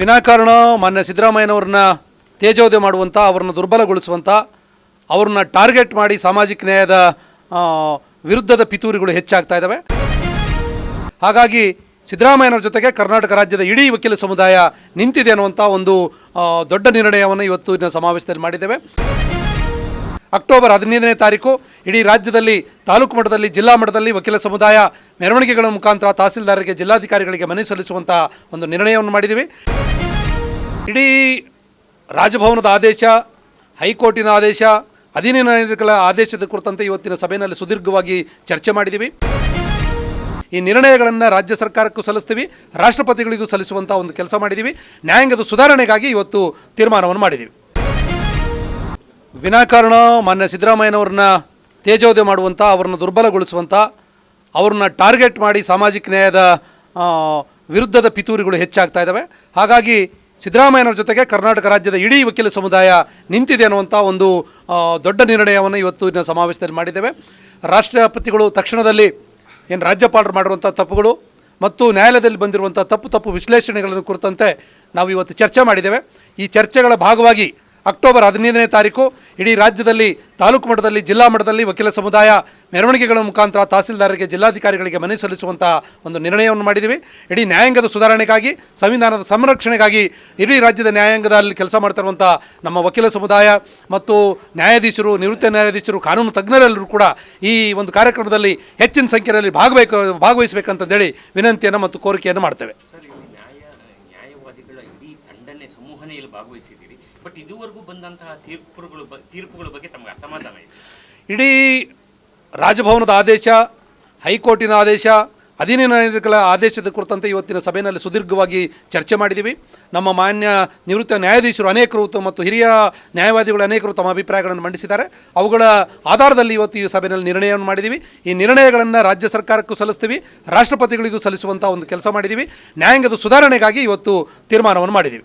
ವಿನಾಕಾರಣ ಮಾನ್ಯ ಸಿದ್ದರಾಮಯ್ಯನವ್ರನ್ನ ತೇಜೋದಯ ಮಾಡುವಂಥ ಅವರನ್ನು ದುರ್ಬಲಗೊಳಿಸುವಂಥ ಅವ್ರನ್ನ ಟಾರ್ಗೆಟ್ ಮಾಡಿ ಸಾಮಾಜಿಕ ನ್ಯಾಯದ ವಿರುದ್ಧದ ಪಿತೂರಿಗಳು ಹೆಚ್ಚಾಗ್ತಾ ಇದ್ದಾವೆ ಹಾಗಾಗಿ ಸಿದ್ದರಾಮಯ್ಯನವ್ರ ಜೊತೆಗೆ ಕರ್ನಾಟಕ ರಾಜ್ಯದ ಇಡೀ ವಕೀಲ ಸಮುದಾಯ ನಿಂತಿದೆ ಅನ್ನುವಂಥ ಒಂದು ದೊಡ್ಡ ನಿರ್ಣಯವನ್ನು ಇವತ್ತು ಸಮಾವೇಶದಲ್ಲಿ ಮಾಡಿದ್ದೇವೆ. ಅಕ್ಟೋಬರ್ ಹದಿನೈದನೇ ತಾರೀಕು ಇಡೀ ರಾಜ್ಯದಲ್ಲಿ, ತಾಲೂಕು ಮಟ್ಟದಲ್ಲಿ, ಜಿಲ್ಲಾ ಮಟ್ಟದಲ್ಲಿ ವಕೀಲ ಸಮುದಾಯ ಮೆರವಣಿಗೆಗಳ ಮುಖಾಂತರ ತಹಸೀಲ್ದಾರರಿಗೆ ಜಿಲ್ಲಾಧಿಕಾರಿಗಳಿಗೆ ಮನವಿ ಸಲ್ಲಿಸುವಂಥ ಒಂದು ನಿರ್ಣಯವನ್ನು ಮಾಡಿದ್ದೀವಿ. ಇಡೀ ರಾಜಭವನದ ಆದೇಶ, ಹೈಕೋರ್ಟಿನ ಆದೇಶ ಅಧೀನ ಆದೇಶದ ಕುರಿತಂತೆ ಇವತ್ತಿನ ಸಭೆಯಲ್ಲಿ ಸುದೀರ್ಘವಾಗಿ ಚರ್ಚೆ ಮಾಡಿದ್ದೀವಿ ಈ ನಿರ್ಣಯಗಳನ್ನು ರಾಜ್ಯ ಸರ್ಕಾರಕ್ಕೂ ಸಲ್ಲಿಸ್ತೀವಿ, ರಾಷ್ಟ್ರಪತಿಗಳಿಗೂ ಸಲ್ಲಿಸುವಂಥ ಒಂದು ಕೆಲಸ ಮಾಡಿದ್ದೀವಿ ನ್ಯಾಯಾಂಗದ ಸುಧಾರಣೆಗಾಗಿ ಇವತ್ತು ತೀರ್ಮಾನವನ್ನು ಮಾಡಿದ್ದೀವಿ ವಿನಾಕಾರಣ, ಮಾನ್ಯ ಸಿದ್ದರಾಮಯ್ಯನವ್ರನ್ನ ತೇಜೋದಯ ಮಾಡುವಂಥ ಅವರನ್ನು ದುರ್ಬಲಗೊಳಿಸುವಂಥ ಅವ್ರನ್ನ ಟಾರ್ಗೆಟ್ ಮಾಡಿ ಸಾಮಾಜಿಕ ನ್ಯಾಯದ ವಿರುದ್ಧದ ಪಿತೂರಿಗಳು ಹೆಚ್ಚಾಗ್ತಾ ಇದ್ದಾವೆ ಹಾಗಾಗಿ ಸಿದ್ದರಾಮಯ್ಯನವ್ರ ಜೊತೆಗೆ ಕರ್ನಾಟಕ ರಾಜ್ಯದ ಇಡೀ ವಕೀಲ ಸಮುದಾಯ ನಿಂತಿದೆ ಅನ್ನುವಂಥ ಒಂದು ದೊಡ್ಡ ನಿರ್ಣಯವನ್ನು ಇವತ್ತು ಸಮಾವೇಶದಲ್ಲಿ ಮಾಡಿದ್ದೇವೆ. ರಾಷ್ಟ್ರಪತಿಗಳು ತಕ್ಷಣದಲ್ಲಿ ಏನು ರಾಜ್ಯಪಾಲರು ಮಾಡಿರುವಂಥ ತಪ್ಪುಗಳು ಮತ್ತು ನ್ಯಾಯಾಲಯದಲ್ಲಿ ಬಂದಿರುವಂಥ ತಪ್ಪು ತಪ್ಪು ವಿಶ್ಲೇಷಣೆಗಳನ್ನು ಕುರಿತಂತೆ ನಾವು ಇವತ್ತು ಚರ್ಚೆ ಮಾಡಿದ್ದೇವೆ. ಈ ಚರ್ಚೆಗಳ ಭಾಗವಾಗಿ ಅಕ್ಟೋಬರ್ ಹದಿನೈದನೇ ತಾರೀಕು ಇಡೀ ರಾಜ್ಯದಲ್ಲಿ, ತಾಲೂಕು ಮಟ್ಟದಲ್ಲಿ, ಜಿಲ್ಲಾ ಮಟ್ಟದಲ್ಲಿ ವಕೀಲ ಸಮುದಾಯ ಮೆರವಣಿಗೆಗಳ ಮುಖಾಂತರ ತಹಸೀಲ್ದಾರರಿಗೆ ಜಿಲ್ಲಾಧಿಕಾರಿಗಳಿಗೆ ಮನವಿ ಸಲ್ಲಿಸುವಂತಹ ಒಂದು ನಿರ್ಣಯವನ್ನು ಮಾಡಿದ್ದೀವಿ. ಇಡೀ ನ್ಯಾಯಾಂಗದ ಸುಧಾರಣೆಗಾಗಿ, ಸಂವಿಧಾನದ ಸಂರಕ್ಷಣೆಗಾಗಿ ಇಡೀ ರಾಜ್ಯದ ನ್ಯಾಯಾಂಗದಲ್ಲಿ ಕೆಲಸ ಮಾಡ್ತಿರುವಂಥ ನಮ್ಮ ವಕೀಲ ಸಮುದಾಯ ಮತ್ತು ನ್ಯಾಯಾಧೀಶರು, ನಿವೃತ್ತ ನ್ಯಾಯಾಧೀಶರು, ಕಾನೂನು ತಜ್ಞರೆಲ್ಲರೂ ಕೂಡ ಈ ಒಂದು ಕಾರ್ಯಕ್ರಮದಲ್ಲಿ ಹೆಚ್ಚಿನ ಸಂಖ್ಯೆಯಲ್ಲಿ ಭಾಗಬೇಕು ಭಾಗವಹಿಸಬೇಕಂತಂದೇಳಿ ವಿನಂತಿಯನ್ನು ಮತ್ತು ಕೋರಿಕೆಯನ್ನು ಮಾಡ್ತೇವೆ. ಸರ್ ಬಟ್ ಇದುವರೆಗೂ ಬಂದಂತಹ ತೀರ್ಪುಗಳು ತೀರ್ಪುಗಳ ಬಗ್ಗೆ ತಮಗೆ ಅಸಮಾಧಾನ ಇದೆ. ಇಡೀ ರಾಜಭವನದ ಆದೇಶ, ಹೈಕೋರ್ಟಿನ ಆದೇಶ ಅಧೀನ ಆದೇಶದ ಕುರಿತಂತೆ ಇವತ್ತಿನ ಸಭೆಯಲ್ಲಿ ಸುದೀರ್ಘವಾಗಿ ಚರ್ಚೆ ಮಾಡಿದ್ದೀವಿ. ನಮ್ಮ ಮಾನ್ಯ ನಿವೃತ್ತ ನ್ಯಾಯಾಧೀಶರು ಅನೇಕರು ಮತ್ತು ಹಿರಿಯ ನ್ಯಾಯವಾದಿಗಳು ಅನೇಕರು ತಮ್ಮ ಅಭಿಪ್ರಾಯಗಳನ್ನು ಮಂಡಿಸಿದ್ದಾರೆ. ಅವುಗಳ ಆಧಾರದಲ್ಲಿ ಇವತ್ತು ಈ ಸಭೆಯಲ್ಲಿ ನಿರ್ಣಯವನ್ನು ಮಾಡಿದ್ದೀವಿ. ಈ ನಿರ್ಣಯಗಳನ್ನು ರಾಜ್ಯ ಸರ್ಕಾರಕ್ಕೂ ಸಲ್ಲಿಸ್ತೀವಿ, ರಾಷ್ಟ್ರಪತಿಗಳಿಗೂ ಸಲ್ಲಿಸುವಂಥ ಒಂದು ಕೆಲಸ ಮಾಡಿದ್ದೀವಿ. ನ್ಯಾಯಾಂಗದ ಸುಧಾರಣೆಗಾಗಿ ಇವತ್ತು ತೀರ್ಮಾನವನ್ನು ಮಾಡಿದ್ದೀವಿ.